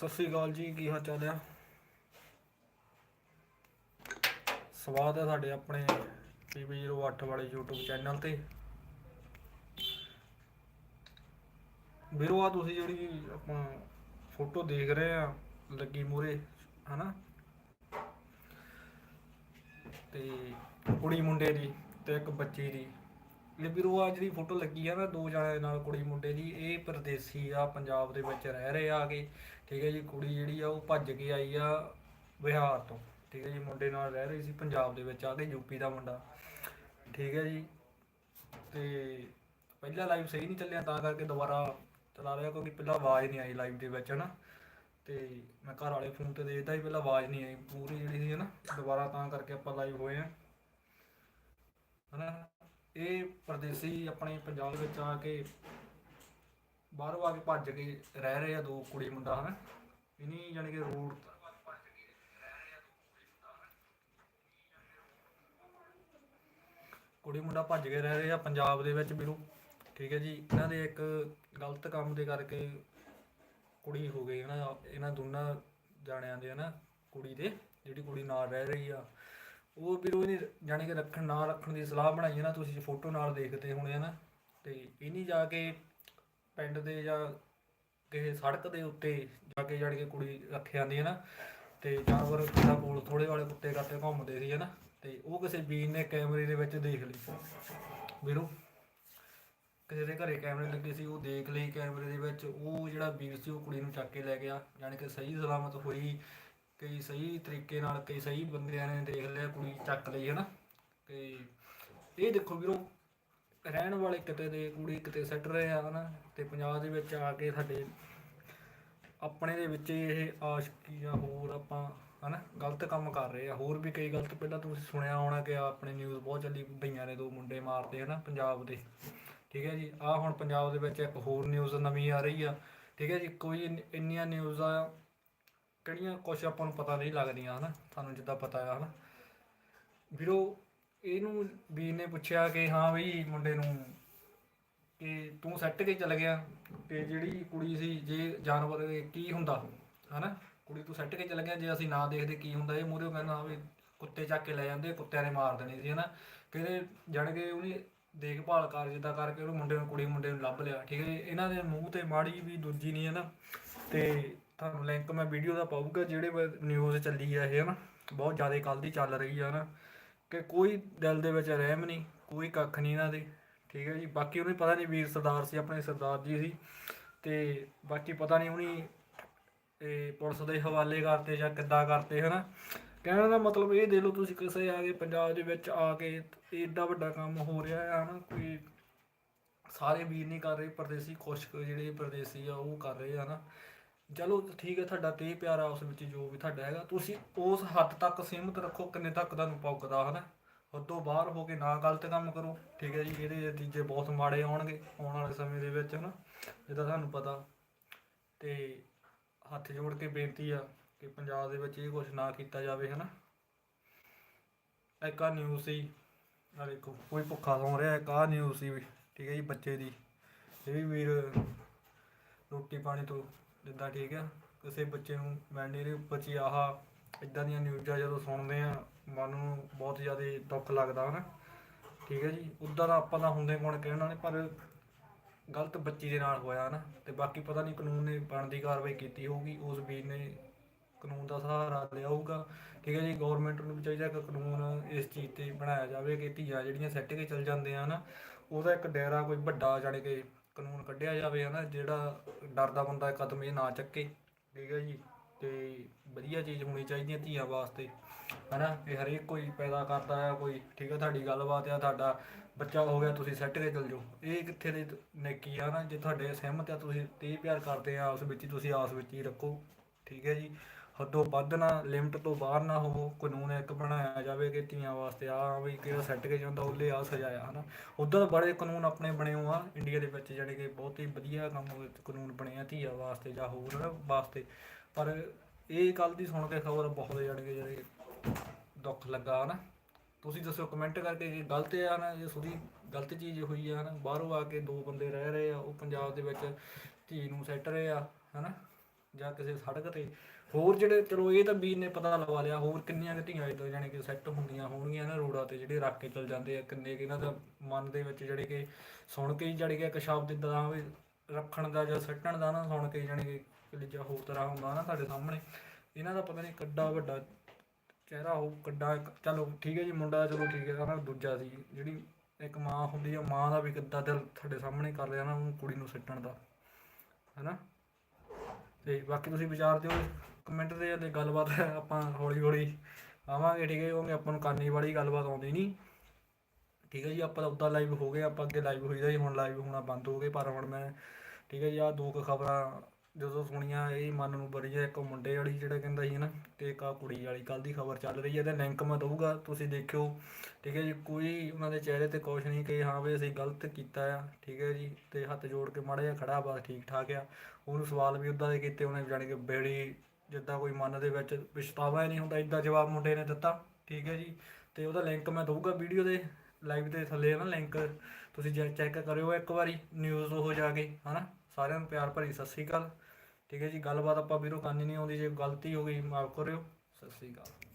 ਸਤਿ ਸ੍ਰੀ ਅਕਾਲ ਜੀ, ਕੀ ਹਾਲ ਚਾਲ ਆ? ਸਵਾਗਤ ਹੈ ਸਾਡੇ ਆਪਣੇ PB08 ਵਾਲੇ YouTube ਚੈਨਲ ਤੇ। ਵੀਰੋ ਆ ਤੁਸੀਂ ਜਿਹੜੀ ਆਪਾਂ ਫੋਟੋ ਦੇਖ ਰਹੇ ਆ, ਲੱਗੀ ਮੂਰੇ ਹਨਾ? ਤੇ ਕੁੜੀ ਮੁੰਡੇ ਦੀ ਤੇ ਇੱਕ ਬੱਚੀ ਦੀ। ਇਹ ਵੀਰੋ ਆ ਜਿਹੜੀ ਫੋਟੋ ਲੱਗੀ ਆ ਨਾ, ਦੋ ਜਣਿਆਂ ਦੇ ਨਾਲ ਕੁੜੀ ਮੁੰਡੇ ਦੀ, ਇਹ ਪਰਦੇਸੀ ਆ, ਪੰਜਾਬ ਦੇ ਵਿੱਚ ਰਹਿ ਰਹੇ ਆ ਕੇ। ਠੀਕ ਹੈ ਜੀ, ਕੁੜੀ ਜਿਹੜੀ ਆ ਉਹ ਭੱਜ ਕੇ ਆਈ ਆ ਬਿਹਾਰ ਤੋਂ। ਠੀਕ ਹੈ ਜੀ, ਮੁੰਡੇ ਨਾਲ ਰਹਿ ਰਹੀ ਸੀ ਪੰਜਾਬ ਦੇ ਵਿੱਚ ਆ ਕੇ ਯੂਪੀ ਦਾ ਮੁੰਡਾ। ਠੀਕ ਹੈ ਜੀ, ਤੇ ਪਹਿਲਾ ਲਾਈਵ ਸਹੀ ਨਹੀਂ ਚੱਲਿਆ, ਤਾਂ ਕਰਕੇ ਦੁਬਾਰਾ ਚਲਾ ਰਿਹਾ, ਕਿਉਂਕਿ ਪਹਿਲਾਂ ਆਵਾਜ਼ ਨਹੀਂ ਆਈ ਲਾਈਵ ਦੇ ਵਿੱਚ, ਹਨਾ। ਤੇ ਮੈਂ ਘਰ ਵਾਲੇ ਫੋਨ ਤੇ ਦੇਖਦਾ ਸੀ, ਪਹਿਲਾਂ ਆਵਾਜ਼ ਨਹੀਂ ਆਈ। ਪੂਰੀ ਜਿਹੜੀ ਸੀ, ਹਨਾ, ਦੁਬਾਰਾ ਤਾਂ ਕਰਕੇ ਆਪਾਂ ਲਾਈਵ ਹੋਏ ਆ। ਹਨਾ, ਇਹ ਪਰਦੇਸੀ ਆਪਣੇ ਪੰਜਾਬ ਵਿੱਚ ਆ ਕੇ ਬਾਹਰੋਂ ਆ ਕੇ ਭੱਜ ਕੇ ਰਹਿ ਰਹੇ ਆ ਦੋ ਕੁੜੀ ਮੁੰਡਾ ਹਨਾ ਇਨੀ ਜਾਣੀ ਕਿ ਰੋਡ ਕੁੜੀ ਮੁੰਡਾ ਭੱਜ ਕੇ ਰਹਿ ਰਹੇ ਆ ਪੰਜਾਬ ਦੇ ਵਿੱਚ ਵੀਰੋ। ਠੀਕ ਹੈ ਜੀ, ਇਹਨਾਂ ਦੇ ਇੱਕ ਗਲਤ ਕੰਮ ਦੇ ਕਰਕੇ ਕੁੜੀ ਹੋ ਗਈ, ਹਨਾ। ਇਹਨਾਂ ਦੋਨਾਂ ਜਾਣਿਆਂ ਦੇ, ਹਨਾ, ਕੁੜੀ ਦੇ, ਜਿਹੜੀ ਕੁੜੀ ਨਾਲ ਰਹਿ ਰਹੀ ਆ। ਉਹ ਵੀਰੋ ਇਹਨੇ ਜਾਣੀ ਕਿ ਰੱਖਣ, ਨਾ ਰੱਖਣ ਦੀ ਸਲਾਹ ਬਣਾਈ ਹੈ ਨਾ ਤੁਸੀਂ ਫੋਟੋ ਨਾਲ ਦੇਖਦੇ ਹੋਣੇ ਆ ਨਾ ਤੇ ਇਹਨੀ ਜਾ ਕੇ ਪਿੰਡ ਦੇ ਜਾਂ ਕਿਸੇ ਸੜਕ ਦੇ ਉੱਤੇ ਜਾ ਕੇ ਜਾਣੀ ਕੇ ਕੁੜੀ ਰੱਖ ਜਾਂਦੀ ਹੈ ਨਾ, ਤੇ ਜਾਨਵਰ ਦਾ ਕੋਲ ਥੋੜੇ ਵਾਲੇ ਕੁੱਤੇ ਕਾਤੇ ਘੁੰਮਦੇ ਸੀ ਹਨਾ ਤੇ ਉਹ ਕਿਸੇ ਵੀਰ ਨੇ ਕੈਮਰੇ ਦੇ ਵਿੱਚ ਦੇਖ ਲਈ। ਵੀਰੋ, ਕਿਸੇ ਦੇ ਘਰੇ ਕੈਮਰੇ ਲੱਗੇ ਸੀ, ਉਹ ਦੇਖ ਲਈ ਕੈਮਰੇ ਦੇ ਵਿੱਚ, ਉਹ ਜਿਹੜਾ ਵੀਰ ਸੀ, ਉਹ ਕੁੜੀ ਨੂੰ ਚੱਕ ਕੇ ਲੈ ਗਿਆ, ਜਾਣੀ ਕਿ ਸਹੀ ਸਲਾਮਤ ਹੋਈ, ਕਈ ਸਹੀ ਤਰੀਕੇ ਨਾਲ ਕਈ ਸਹੀ ਬੰਦਿਆਂ ਨੇ ਦੇਖ ਲਿਆ, ਕੁੜੀ ਚੱਕ ਲਈ, ਹੈ ਨਾ, ਤੇ ਇਹ ਦੇਖੋ ਵੀਰੋ ਰਹਿਣ ਵਾਲੇ ਕਿਤੇ ਦੇ ਕੁੜੀ ਕਿਤੇ ਸੱਟ ਰਹੇ ਆ, ਹਨਾ? ਤੇ ਪੰਜਾਬ ਦੇ ਵਿੱਚ ਆ ਕੇ ਸਾਡੇ ਆਪਣੇ ਦੇ ਵਿੱਚ ਇਹ ਆਸ਼ਕੀ ਜਾਂ ਹੋਰ ਆਪਾਂ, ਹਨਾ? ਗਲਤ ਕੰਮ ਕਰ ਰਹੇ ਆ। ਹੋਰ ਵੀ ਕਈ ਗਲਤ, ਪਹਿਲਾਂ ਤੁਸੀਂ ਸੁਣਿਆ ਹੋਣਾ ਕਿ ਆਪਣੇ ਨਿਊਜ਼ ਬਹੁਤ ਚੱਲੀ ਭਈਆਂ ਨੇ, ਦੋ ਮੁੰਡੇ ਮਾਰਦੇ, ਹਨਾ, ਪੰਜਾਬ ਦੇ। ਠੀਕ ਹੈ ਜੀ? ਆ ਹੁਣ ਪੰਜਾਬ ਦੇ ਵਿੱਚ ਇੱਕ ਹੋਰ ਨਿਊਜ਼ ਨਵੀਂ ਆ ਰਹੀ ਆ। ਠੀਕ ਹੈ ਜੀ? ਕੋਈ ਇੰਨੀਆਂ ਨਿਊਜ਼ ਆ, ਕਿਹੜੀਆਂ ਕੁਝ ਆਪਾਂ ਨੂੰ ਪਤਾ ਨਹੀਂ ਲੱਗਦੀਆਂ, ਹਨਾ? ਸਾਨੂੰ ਜਿੱਦਾਂ ਪਤਾ ਆ, ਹਨਾ? ਵੀਰੋ ਇਹਨੂੰ ਵੀਰ ਨੇ ਪੁੱਛਿਆ ਕਿ ਹਾਂ ਬਈ ਮੁੰਡੇ ਨੂੰ ਕਿ ਤੂੰ ਸੱਟ ਕੇ ਚਲ ਗਿਆ ਤੇ ਜਿਹੜੀ ਕੁੜੀ ਸੀ, ਜੇ ਜਾਨਵਰ ਕੀ ਹੁੰਦਾ ਹਨਾ? ਕੁੜੀ ਤੂੰ ਸੱਟ ਕੇ ਚਲ ਗਿਆ, ਜੇ ਅਸੀਂ ਨਾ ਦੇਖਦੇ ਕੀ ਹੁੰਦਾ, ਇਹ ਮੂਹਰੇ ਕਹਿੰਦਾ ਹਾਂ ਵੀ ਕੁੱਤੇ ਚੱਕ ਕੇ ਲੈ ਜਾਂਦੇ, ਕੁੱਤਿਆਂ ਨੇ ਮਾਰ ਦੇਣੀ ਸੀ, ਹਨਾ? ਕਹਿੰਦੇ ਜਾਣ ਕੇ ਉਹਨੇ ਦੇਖਭਾਲ ਕਰ ਜਿੱਦਾਂ ਕਰਕੇ ਉਹ ਮੁੰਡੇ ਨੂੰ, ਕੁੜੀ ਮੁੰਡੇ ਨੂੰ ਲੱਭ ਲਿਆ, ਠੀਕ ਹੈ ਜੀ। ਇਹਨਾਂ ਦੇ ਮੂੰਹ ਤੇ ਮਾੜੀ ਵੀ ਦੂਜੀ ਨਹੀਂ ਹੈ ਨਾ? ਤੇ ਤੁਹਾਨੂੰ ਲਿੰਕ ਮੈਂ ਵੀਡੀਓ ਦਾ ਪਾਊਗਾ, ਜਿਹੜੇ ਨਿਊਜ਼ ਚੱਲੀ ਆ ਇਹ, ਹਨਾ? ਬਹੁਤ ਜ਼ਿਆਦਾ ਕੱਲ ਦੀ ਚੱਲ ਰਹੀ ਆ, ਹਨਾ? ਕਿ ਕੋਈ ਦਿਲ ਦੇ ਵਿੱਚ ਰਹਿਮ ਨਹੀਂ, ਕੋਈ ਕੱਖ ਨਹੀਂ ਇਹਨਾਂ ਦੇ, ਠੀਕ ਹੈ ਜੀ। ਬਾਕੀ ਉਹਨੂੰ ਪਤਾ ਨਹੀਂ ਵੀਰ ਸਰਦਾਰ ਸੀ, ਆਪਣੇ ਸਰਦਾਰ ਜੀ ਸੀ। ਤੇ ਬਾਕੀ ਪਤਾ ਨਹੀਂ ਉਹਨੀ ਇਹ ਪੁਲਿਸ ਦੇ ਹਵਾਲੇ ਕਰਤੇ ਜਾਂ ਕਿੱਦਾਂ ਕਰਤੇ, ਹਨਾ। ਕਹਿਣ ਦਾ ਮਤਲਬ ਇਹ ਦੇ ਲਓ ਤੁਸੀਂ ਕਿਸੇ ਆ ਕੇ ਪੰਜਾਬ ਦੇ ਵਿੱਚ ਆ ਕੇ ਏਡਾ ਵੱਡਾ ਕੰਮ ਹੋ ਰਿਹਾ ਹੈ, ਹਨਾ। ਕੋਈ ਸਾਰੇ ਵੀਰ ਨਹੀਂ ਕਰ ਰਹੇ, ਪਰਦੇਸੀ ਖੁਸ਼ਕ ਜਿਹੜੇ ਪਰਦੇਸੀ ਆ, ਉਹ ਕਰ ਰਹੇ ਆ ਨਾ ਚਲੋ ਠੀਕ ਹੈ ਤੁਹਾਡਾ ਤੇ ਪਿਆਰਾ ਉਸ ਵਿੱਚ ਜੋ ਵੀ ਤੁਹਾਡਾ ਹੈਗਾ, ਤੁਸੀਂ ਉਸ ਹੱਦ ਤੱਕ ਸੀਮਤ ਰੱਖੋ, ਕਿੰਨੇ ਤੱਕ ਤੁਹਾਨੂੰ ਪੁੱਗਦਾ, ਹਨਾ? ਹੱਦੋਂ ਬਾਹਰ ਹੋ ਕੇ ਨਾ ਗਲਤ ਕੰਮ ਕਰੋ, ਠੀਕ ਹੈ ਜੀ, ਇਹਦੇ ਨਤੀਜੇ ਬਹੁਤ ਮਾੜੇ ਆਉਣਗੇ ਆਉਣ ਵਾਲੇ ਸਮੇਂ ਦੇ ਵਿੱਚ, ਹਨਾ? ਜਿੱਦਾਂ ਤੁਹਾਨੂੰ ਪਤਾ, ਤੇ ਹੱਥ ਜੋੜ ਕੇ ਬੇਨਤੀ ਆ ਕਿ ਪੰਜਾਬ ਦੇ ਵਿੱਚ ਇਹ ਕੁਝ ਨਾ ਕੀਤਾ ਜਾਵੇ, ਹਨਾ? ਇੱਕ ਆ ਨਿਊਜ਼ ਸੀ ਆ ਦੇਖੋ, ਕੋਈ ਭੁੱਖਾ ਸੌਂ ਰਿਹਾ, ਇੱਕ ਆ ਨਿਊਜ਼ ਸੀ ਵੀ, ਠੀਕ ਹੈ ਜੀ, ਬੱਚੇ ਦੀ, ਇਹ ਵੀ ਵੀਰ ਰੋਟੀ ਪਾਣੀ ਤੋਂ ਜਿੱਦਾਂ ਠੀਕ ਆ ਕਿਸੇ ਬੱਚੇ ਨੂੰ ਮਿਲਣੇ ਦੇ ਉੱਪਰ 'ਚ ਹੀ ਆਹ ਇਦਾਂ ਦੀਆਂ ਨਿਊਜ਼ਾਂ ਜਦੋਂ ਸੁਣਦੇ ਆ ਮਨ ਨੂੰ ਬਹੁਤ ਜ਼ਿਆਦਾ ਦੁੱਖ ਲੱਗਦਾ ਹਨਾ। ਠੀਕ ਹੈ ਜੀ, ਉੱਦਾਂ ਦਾ ਆਪਾਂ ਤਾਂ ਹੁੰਦੇ ਕੋਣ ਕਹਿਣ ਵਾਲੇ, ਪਰ ਗਲਤ ਬੱਚੀ ਦੇ ਨਾਲ ਹੋਇਆ ਨਾ ਤੇ ਬਾਕੀ ਪਤਾ ਨਹੀਂ ਕਾਨੂੰਨ ਨੇ ਬਣਦੀ ਕਾਰਵਾਈ ਕੀਤੀ ਹੋਊਗੀ, ਉਸ ਵੀਰ ਨੇ ਕਾਨੂੰਨ ਦਾ ਸਹਾਰਾ ਲਿਆ ਹੋਊਗਾ। ਠੀਕ ਹੈ ਜੀ ਗਵਰਨਮੈਂਟ ਨੂੰ ਵੀ ਚਾਹੀਦਾ ਕਿ ਕਾਨੂੰਨ ਇਸ ਚੀਜ਼ ਤੇ ਬਣਾਇਆ ਜਾਵੇ ਕਿ ਧੀਆਂ ਜਿਹੜੀਆਂ ਸੈੱਟ ਕੇ ਚੱਲ ਜਾਂਦੇ ਆ ਨਾ ਉਹਦਾ ਇੱਕ ਡੇਰਾ ਕੋਈ ਵੱਡਾ ਜਾਣੀ ਕਿ ਕਾਨੂੰਨ ਕੱਢਿਆ ਜਾਵੇ ਹਨਾ, ਜਿਹੜਾ ਡਰਦਾ ਬੰਦਾ ਕਦਮ ਇਹ ਨਾ ਚੱਕੇ, ਠੀਕ ਹੈ ਜੀ, ਤੇ ਵਧੀਆ ਚੀਜ਼ ਹੋਣੀ ਚਾਹੀਦੀ ਹੈ ਧੀਆਂ ਵਾਸਤੇ, ਹਨਾ, ਇਹ ਹਰੇਕ ਕੋਈ ਪੈਦਾ ਕਰਦਾ ਹੈ, ਕੋਈ, ਠੀਕ ਹੈ, ਤੁਹਾਡੀ ਗੱਲਬਾਤ ਆ, ਤੁਹਾਡਾ ਬੱਚਾ ਹੋ ਗਿਆ, ਤੁਸੀਂ ਸੈੱਟ ਕੇ ਚਲ ਜਾਓ, ਇਹ ਕਿੱਥੇ ਦੇ ਨੇਕੀ ਆ ਨਾ ਜੇ ਤੁਹਾਡੇ ਸਹਿਮਤ ਆ, ਤੁਸੀਂ ਤੇ ਪਿਆਰ ਕਰਦੇ ਆ, ਉਸ ਵਿੱਚ ਹੀ ਤੁਸੀਂ ਆਸ ਵਿੱਚ ਹੀ ਰੱਖੋ, ਠੀਕ ਹੈ ਜੀ ਹੱਦੋਂ ਵੱਧ ਨਾ ਲਿਮਟ ਤੋਂ ਬਾਹਰ ਨਾ ਹੋਵੋ, ਕਾਨੂੰਨ ਇੱਕ ਬਣਾਇਆ ਜਾਵੇ ਕਿ ਧੀਆਂ ਵਾਸਤੇ ਆ ਵੀ ਕਿਹੜਾ ਸੈੱਟ ਕੇ ਜਾਂਦਾ ਉਹਲੇ ਆ ਸਜਾਇਆ ਹਨਾ। ਉਦਾਂ ਬੜੇ ਕਾਨੂੰਨ ਆਪਣੇ ਬਣੇ ਹੋ ਆ ਇੰਡੀਆ ਦੇ ਵਿੱਚ ਜਿਹੜੇ ਕਿ ਬਹੁਤ ਹੀ ਵਧੀਆ ਕੰਮ ਕਾਨੂੰਨ ਬਣੇ ਆ, ਧੀਆਂ ਵਾਸਤੇ ਜਾਂ ਹੋਰ ਵਾਸਤੇ। ਪਰ ਇਹ ਕੱਲ ਦੀ ਸੁਣ ਕੇ ਖਬਰ ਬਹੁਤ ਜਾਣੀ ਕਿ ਜਿਹੜੇ ਦੁੱਖ ਲੱਗਾ, ਹਨਾ। ਤੁਸੀਂ ਦੱਸੋ ਕਮੈਂਟ ਕਰਕੇ ਕਿ ਗਲਤ ਆ ਨਾ ਜੇ ਸੁਦੀ ਗਲਤ ਚੀਜ਼ ਹੋਈ ਆ ਨਾ ਬਾਹਰੋਂ ਆ ਕੇ ਦੋ ਬੰਦੇ ਰਹਿ ਰਹੇ ਆ, ਉਹ ਪੰਜਾਬ ਦੇ ਵਿੱਚ ਧੀ ਨੂੰ ਸੈੱਟ ਰਹੇ ਆ, ਹਨਾ। ਜਾਂ ਕਿਸੇ ਸੜਕ ਤੇ, ਹੋਰ ਜਿਹੜੇ, ਚਲੋ ਇਹ ਤਾਂ ਵੀਰ ਨੇ ਪਤਾ ਲਵਾ ਲਿਆ, ਹੋਰ ਕਿੰਨੀਆਂ ਕੁ ਧੀਆਂ ਇਦਾਂ ਜਾਣੀ ਕਿ ਸੈੱਟ ਹੁੰਦੀਆਂ ਹੋਣਗੀਆਂ ਨਾ ਰੋਡਾਂ ਤੇ ਜਿਹੜੇ ਰੱਖ ਕੇ ਚਲ ਜਾਂਦੇ ਆ, ਕਿੰਨੇ ਕਿ ਇਹਨਾਂ ਦਾ ਮਨ ਦੇ ਵਿੱਚ ਜਿਹੜੇ ਕਿ ਸੁਣ ਕੇ ਹੀ ਜੜ ਗਿਆ ਇੱਕ ਸ਼ਬਦ ਇਦਾਂ ਵੀ ਰੱਖਣ ਦਾ ਜਾਂ ਸੱਟਣ ਦਾ ਨਾ, ਸੁਣ ਕੇ ਜਾਣੀ ਕਿ ਕਲਿਜਾ ਹੋਰ ਤਰ੍ਹਾਂ ਹੁੰਦਾ ਨਾ ਸਾਡੇ ਸਾਹਮਣੇ, ਇਹਨਾਂ ਦਾ ਪਤਾ ਨਹੀਂ ਕੱਡਾ ਵੱਡਾ ਚਿਹਰਾ ਉਹ ਕੱਡਾ ਚਲੋ ਠੀਕ ਹੈ ਜੀ ਮੁੰਡਾ ਚਲੋ ਠੀਕ ਹੈ ਨਾ ਦੂਜਾ ਸੀ, ਜਿਹੜੀ ਇੱਕ ਮਾਂ ਹੁੰਦੀ ਆ, ਮਾਂ ਦਾ ਵੀ ਕਿੱਦਾਂ ਦਿਲ ਤੁਹਾਡੇ ਸਾਹਮਣੇ ਕਰ ਰਿਹਾ ਨਾ ਉਹਨੂੰ ਕੁੜੀ ਨੂੰ ਸੱਟਣ ਦਾ, ਹੈਨਾ? ਤੇ ਬਾਕੀ ਤੁਸੀਂ ਵਿਚਾਰ ਦਿਓ ਕਮੈਂਟ ਦੇ ਤੇ ਗੱਲਬਾਤ ਆਪਾਂ ਹੌਲੀ ਹੌਲੀ ਆਵਾਂਗੇ, ਠੀਕ ਹੈ ਕਿਉਂਕਿ ਆਪਾਂ ਨੂੰ ਕਰਨੀ ਵਾਲੀ ਗੱਲਬਾਤ ਆਉਂਦੀ ਨਹੀਂ। ਠੀਕ ਹੈ ਜੀ, ਆਪਾਂ ਤਾਂ ਉੱਦਾਂ ਲਾਈਵ ਹੋ ਗਏ, ਆਪਾਂ ਅੱਗੇ ਲਾਈਵ ਹੋਈਦਾ ਜੀ ਹੁਣ ਲਾਈਵ ਹੋਣਾ ਬੰਦ ਹੋ ਗਏ, ਪਰ ਹੁਣ ਮੈਂ, ਠੀਕ ਹੈ ਜੀ, ਆਹ ਦੋ ਕੁ ਖਬਰਾਂ ਜਦੋਂ ਸੁਣੀਆਂ ਇਹ ਮਨ ਨੂੰ ਬੜੀ ਹੈ ਇੱਕ ਮੁੰਡੇ ਵਾਲੀ ਜਿਹੜਾ ਕਹਿੰਦਾ ਸੀ ਨਾ ਤੇ ਇੱਕ ਆਹ ਕੁੜੀ ਵਾਲੀ ਕੱਲ ਦੀ ਖਬਰ ਚੱਲ ਰਹੀ ਹੈ ਤੇ ਲਿੰਕ ਮੈਂ ਦਊਗਾ, ਤੁਸੀਂ ਦੇਖਿਓ। ਠੀਕ ਹੈ ਜੀ, ਕੋਈ ਉਹਨਾਂ ਦੇ ਚਿਹਰੇ ਤੇ ਕੁਛ ਨਹੀਂ ਕਿ ਹਾਂ ਵੀ ਅਸੀਂ ਗਲਤ ਕੀਤਾ ਆ, ਠੀਕ ਹੈ ਜੀ, ਤੇ ਹੱਥ ਜੋੜ ਕੇ ਮਾੜਾ ਜਿਹਾ ਖੜਾ ਬਸ ਠੀਕ ਠਾਕ ਆ। ਉਹਨੂੰ ਸਵਾਲ ਵੀ ਉਦਾਂ ਦੇ ਕੀਤੇ ਉਹਨੇ, ਜਾਣੀ ਕਿ ਬੇੜੀ ਜਿੱਦਾਂ ਕੋਈ ਮਨ ਦੇ ਵਿੱਚ ਪਛਤਾਵਾ ਹੀ ਨਹੀਂ ਹੁੰਦਾ ਇਦਾਂ ਜਵਾਬ ਮੁੰਡੇ ਨੇ ਦਿੱਤਾ, ਠੀਕ ਹੈ ਜੀ। ਤੇ ਉਹਦਾ ਲਿੰਕ ਮੈਂ ਦਊਗਾ ਵੀਡੀਓ ਦੇ ਲਾਈਵ ਦੇ ਥੱਲੇ ਹੈ ਨਾ ਲਿੰਕ, ਤੁਸੀਂ ਚੈੱਕ ਕਰਿਓ ਇੱਕ ਵਾਰੀ ਨਿਊਜ਼ ਉਹ ਜਾ ਕੇ ਹਨਾ ਸਾਰਿਆਂ ਨੂੰ ਪਿਆਰ ਭਰੀ ਸਤਿ ਸ੍ਰੀ ਅਕਾਲ। ਠੀਕ ਹੈ ਜੀ, ਗੱਲਬਾਤ ਆਪਾਂ ਵੀਰੋ ਕਰਨੀ ਨਹੀਂ ਆਉਂਦੀ, ਜੇ ਗਲਤੀ ਹੋ ਗਈ, ਮਾਫ ਕਰਿਓ। ਸਤਿ ਸ੍ਰੀ ਅਕਾਲ।